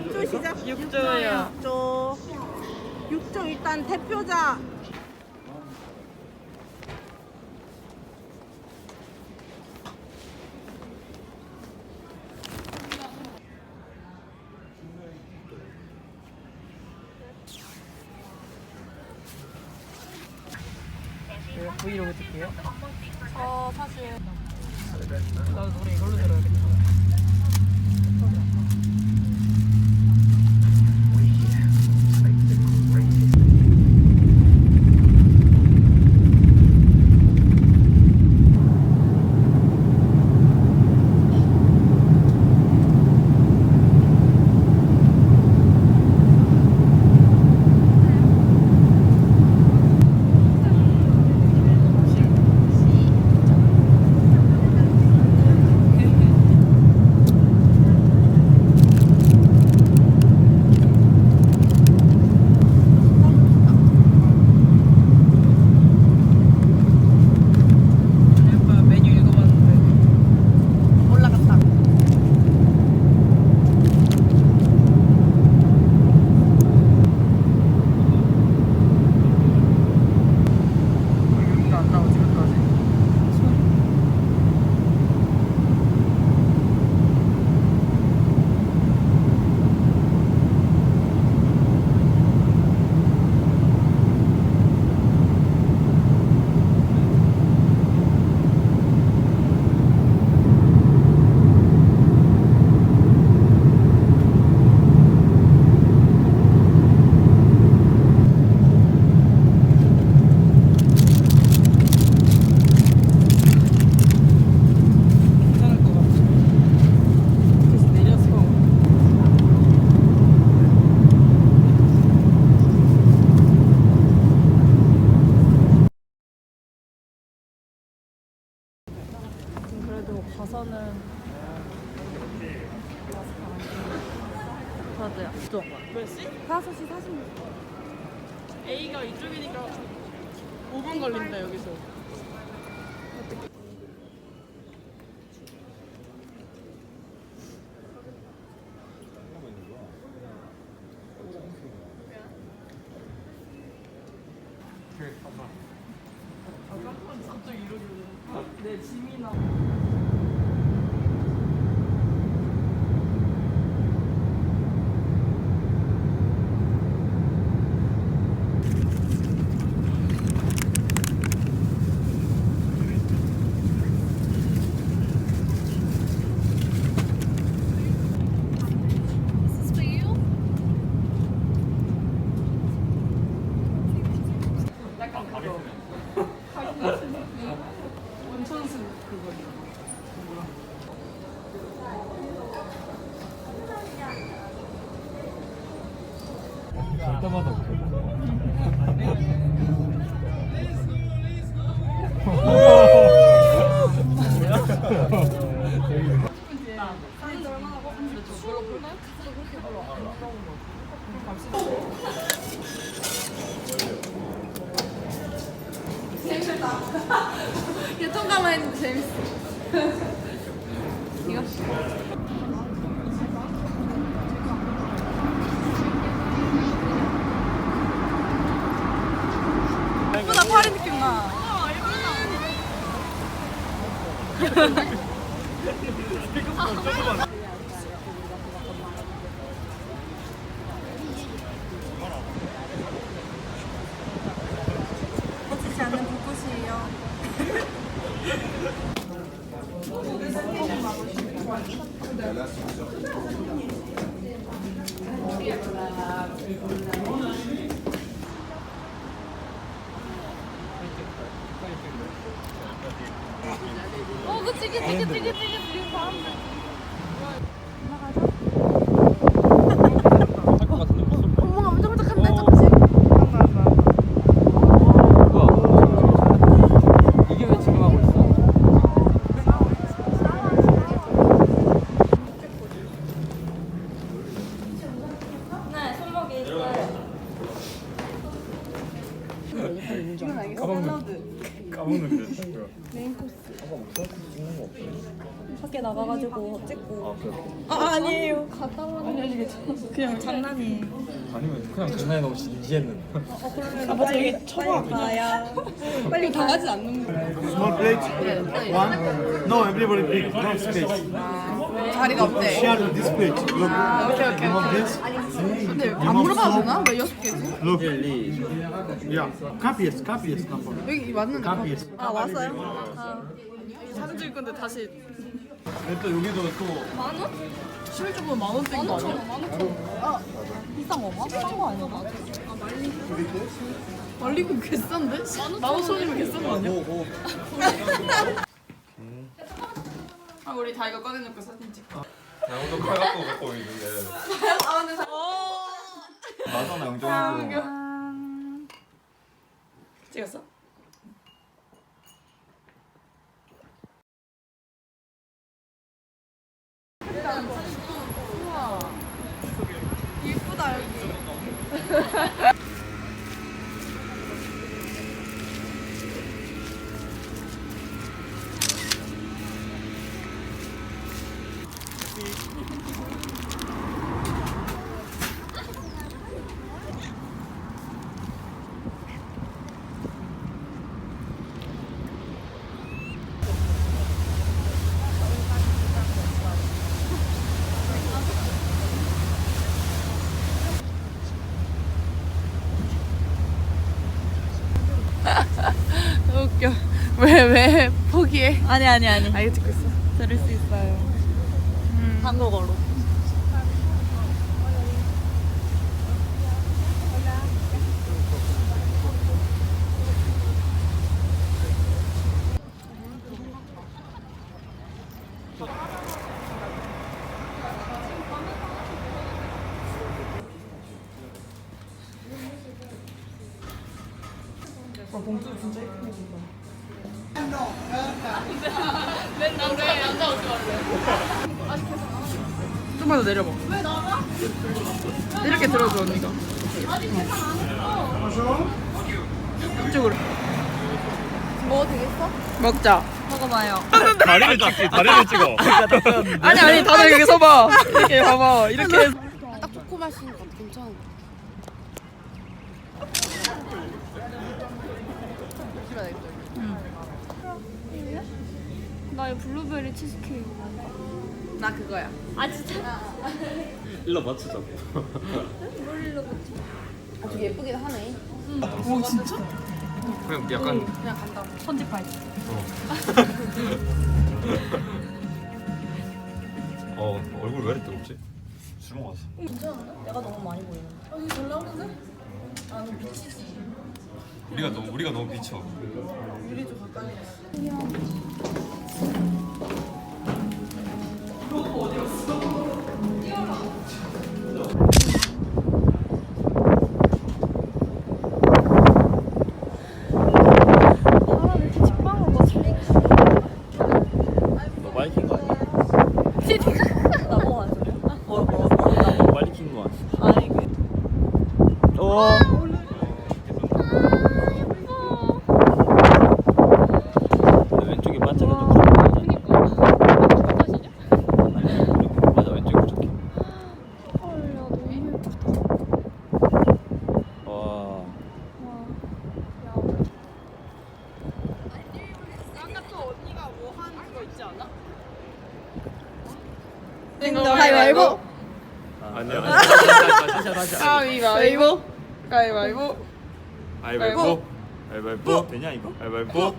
몇 조 시작? 6조요. 6조. 6조 일단 대표자. 제가 브이로그 찍게요. 저 사실 나도 노래 이걸로 들어야겠다. 저도요. 몇 시? 5시 46분. A가 이쪽이니까 5분 걸린다 여기서. 잠깐만 갑자기 이러면 내 짐이 나 온천수 그거 때마다 유통가만 했는데 재밌어. 이거? 예쁘다 파리 느낌 나. 어, 그치, 그치, 그치, 그치, 그냥 장난이에요. 아니면 그냥 장난이 너무 진지했는데. 아 맞아 여기 쳐봐. 나야. 빨리 당하지 않는 거. Small plate. One. No, everybody pick. No space. 자리가 없대. Share this plate. Look. 오케이 오케이. You want this? 근데 안 물어봐도 되나? 왜 여섯 개지? Look. Yeah. Copies. Copies number. 여기 맞는데. Copies. 아 왔어요? 사진 찍을 건데 다시 또 여기도 또 만 원? 실주분 만 원짜리 거 아니야? 만 오천. 아 비싼 건가? 비싼 거 아니야? 말리고 개싼데? 만 오천이면 개싼 거 아니야? 아 우리 다 이거 꺼내놓고 사진 찍자. 양도 칼 갖고 갖고 있는데. 아 근데 사... 나선 양정이고. 찍었어? 왜 왜 포기해? 아니 아니 아니. 아 이거 찍고 있어. 들을 수 있어요. 한국어로. 좀만 더 내려봐. 왜 나가? 이렇게 들어줘 언니가. 이쪽으로 뭐 되겠어? 먹자. 먹어봐요. 다리를 찍지. 다리를 찍어. 아니 아니 다들 여기 서봐. 이렇게 봐봐. 이렇게. 해서. 딱 초코 맛인 것 같아. 괜찮은 것 같아. 나이 블루베리 치즈케이크. 나 그거야. 아 진짜? 일로 맞추자고. 아주 예쁘긴 하네. 오 진짜? 그냥 약간 편집할. 어 얼굴 왜 이렇게 뜨겁지? 술 먹었어. 내가 너무 많이 보이는. 우리가 너무 우리가 너무 미쳐. 아니야. 다시 다시. 가위바위보. 가위바위보. 알발보. 알발보. 되냐 이거? 알발보.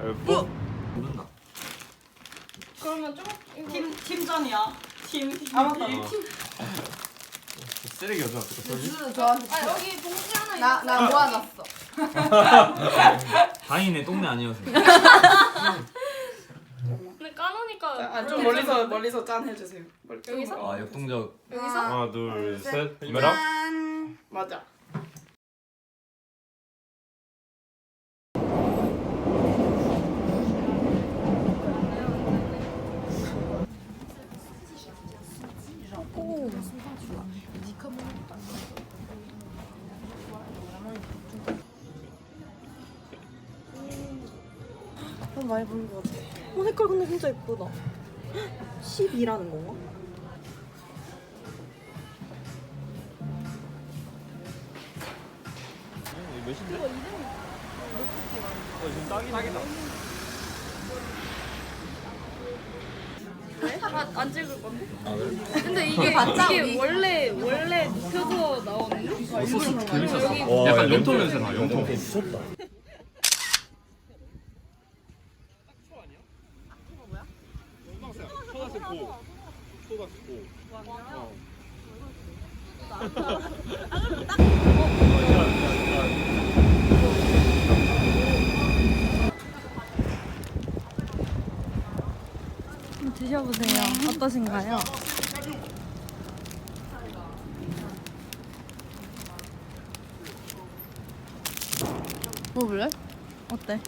알발보. 그러면 좀팀 팀전이야. 팀. 팀. 아 맞다. 쓰레기였어. 그거. 나나 모아놨어. 다행이네 똥내 아니어서. 아 좀 멀리서 멀리서 짠 해주세요. 멀리 여기서? 아 역동적. 하나 둘 셋. 이메라. 맞아. 어, 색깔 근데 진짜 예쁘다. 12라는 건가? 몇인데? 어 지금 딱이다 딱이다 안 찍을 건데? 아 그래? 근데 이게 이게 원래 원래 눕혀서 나오는데? 어, 소스 재밌었어 와, 약간 냄새. 염통 냄새 나 염통 미쳤다. 드셔보세요. 어떠신가요? 먹을래? 어때?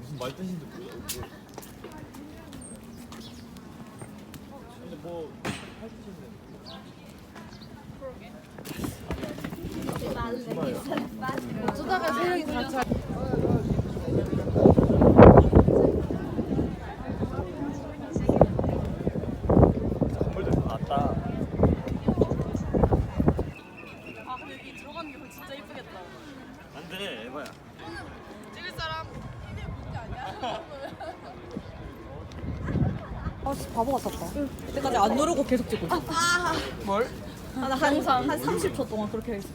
무슨 말 뜻인지 모르겠어 근데 뭐 어쩌다가 세영이 같이 할 건물도 나왔다 아 근데 여기 들어가는 게 진짜 예쁘겠다. 안돼 에바야 찍을 사람? 아, 진짜 바보 같았다. 그때까지 안 누르고 계속 찍고 있어. 뭘? 한, 한, 한 30초 동안 그렇게 했어.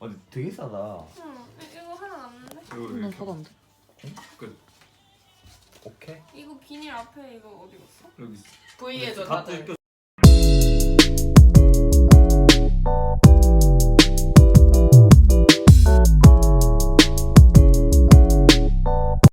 아 근데 되게 싸다 남는데? 난 받았는데. 끝 오케이 이거 비닐 앞에 이거 어디 갔어? 여기 있어 V에서 다 다들. 뜯겨